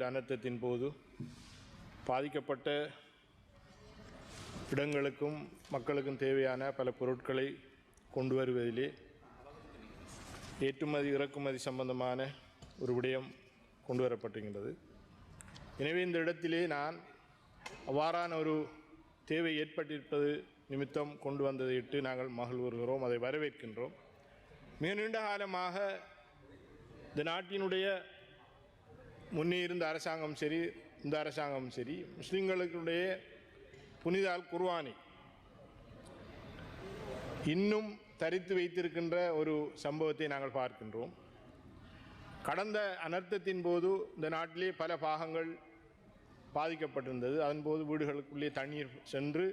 புயல் அனர்த்தத்தின் போது பாதிக்கப்பட்ட இடங்களுக்கும் மக்களுக்கும் தேவையான பல பொருட்களை கொண்டு வருவதிலே ஏற்றுமதி இறக்குமதி சம்பந்தமான ஒரு விடயம் கொண்டு வரப்பட்டிருக்கின்றது. எனவே இந்த இடத்திலே நான் அவ்வாறான ஒரு தேவை ஏற்பட்டிருப்பது நிமித்தம் கொண்டு வந்ததை இட்டு நாங்கள் மகிழ்வுறுகிறோம் அதை வரவேற்கின்றோம். மிக நீண்ட காலமாக இந்த நாட்டினுடைய முன்னே இருந்த அரசாங்கம் சரி இந்த அரசாங்கம் சரி முஸ்லீம்களுடைய புனித குர்வானி. இன்னும் தரித்து வைத்திருக்கின்ற ஒரு சம்பவத்தை நாங்கள் பார்க்கின்றோம். கடந்த அனர்த்தத்தின் போது இந்த நாட்டிலே பல பாகங்கள் பாதிக்கப்பட்டிருந்தது. அதன்போது வீடுகளுக்குள்ளே தண்ணீர் சென்று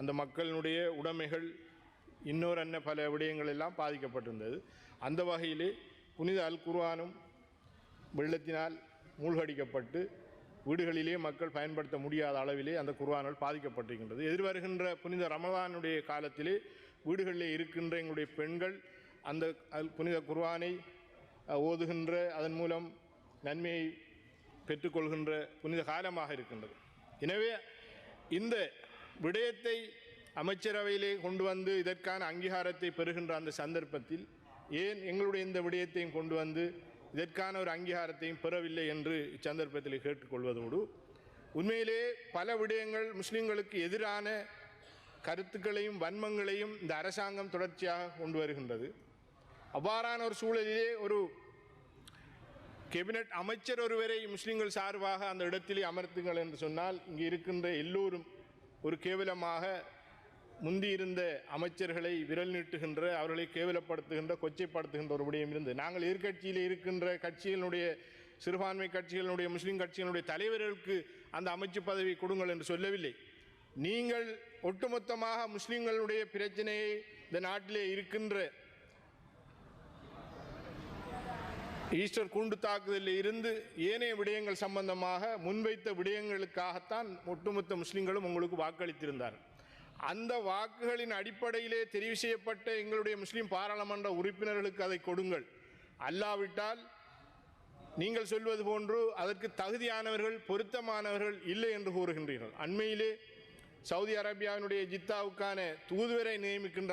அந்த மக்களினுடைய உடைமைகள் இன்னொரு அன்ன பல விடயங்கள் எல்லாம் பாதிக்கப்பட்டிருந்தது. அந்த வகையிலே புனித அல் குர்வானும் வெள்ளத்தினால் மூழ்கடிக்கப்பட்டு வீடுகளிலே மக்கள் பயன்படுத்த முடியாத அளவிலே அந்த குர்ஆன்கள் பாதிக்கப்பட்டிருக்கின்றது. எதிர்வருகின்ற புனித ரமதானுடைய காலத்திலே வீடுகளிலே இருக்கின்ற எங்களுடைய பெண்கள் அந்த புனித குர்வானை ஓதுகின்ற அதன் மூலம் நன்மையை பெற்றுக்கொள்கின்ற புனித காலமாக இருக்கின்றது. எனவே இந்த விடயத்தை அமைச்சரவையிலே கொண்டு வந்து இதற்கான அங்கீகாரத்தை பெறுகின்ற அந்த சந்தர்ப்பத்தில் ஏன் எங்களுடைய இந்த விடயத்தையும் கொண்டு வந்து இதற்கான ஒரு அங்கீகாரத்தையும் பெறவில்லை என்று இச்சந்தர்ப்பத்தில் கேட்டுக்கொள்வதோடு உண்மையிலே பல விடயங்கள் முஸ்லிம்களுக்கு எதிரான கருத்துக்களையும் வன்மங்களையும் இந்த அரசாங்கம் தொடர்ச்சியாக கொண்டு வருகின்றது. அவ்வாறான ஒரு சூழலிலே ஒரு கேபினட் அமைச்சர் ஒருவரை முஸ்லீம்கள் சார்பாக அந்த இடத்திலே அமர்த்துங்கள் என்று சொன்னால் இங்கே இருக்கின்ற எல்லோரும் ஒரு கேவலமாக முந்தி இருந்த அமைச்சர்களை விரல் நீட்டுகின்ற அவர்களை கேவலப்படுத்துகின்ற கொச்சைப்படுத்துகின்ற ஒரு விடயம் இருந்து நாங்கள் எதிர்க்கட்சியில் இருக்கின்ற கட்சிகளுடைய சிறுபான்மை கட்சிகளுடைய முஸ்லீம் கட்சிகளுடைய தலைவர்களுக்கு அந்த அமைச்சு பதவி கொடுங்கள் என்று சொல்லவில்லை. நீங்கள் ஒட்டுமொத்தமாக முஸ்லீம்களுடைய பிரச்சனையை இந்த நாட்டிலே இருக்கின்ற ஈஸ்டர் குண்டு தாக்குதலில் இருந்து ஏனைய விடயங்கள் சம்பந்தமாக முன்வைத்த விடயங்களுக்காகத்தான் ஒட்டுமொத்த முஸ்லீம்களும் உங்களுக்கு வாக்களித்திருந்தார்கள். அந்த வாக்குகளின் அடிப்படையிலே தெரிவு செய்யப்பட்ட எங்களுடைய முஸ்லீம் பாராளுமன்ற உறுப்பினர்களுக்கு அதை கொடுங்கள். அல்லாவிட்டால் நீங்கள் சொல்வது போன்று அதற்கு தகுதியானவர்கள் பொருத்தமானவர்கள் இல்லை என்று கூறுகின்றீர்கள். அண்மையிலே சவுதி அரேபியாவினுடைய ஜித்தாவுக்கான தூதுவரை நியமிக்கின்ற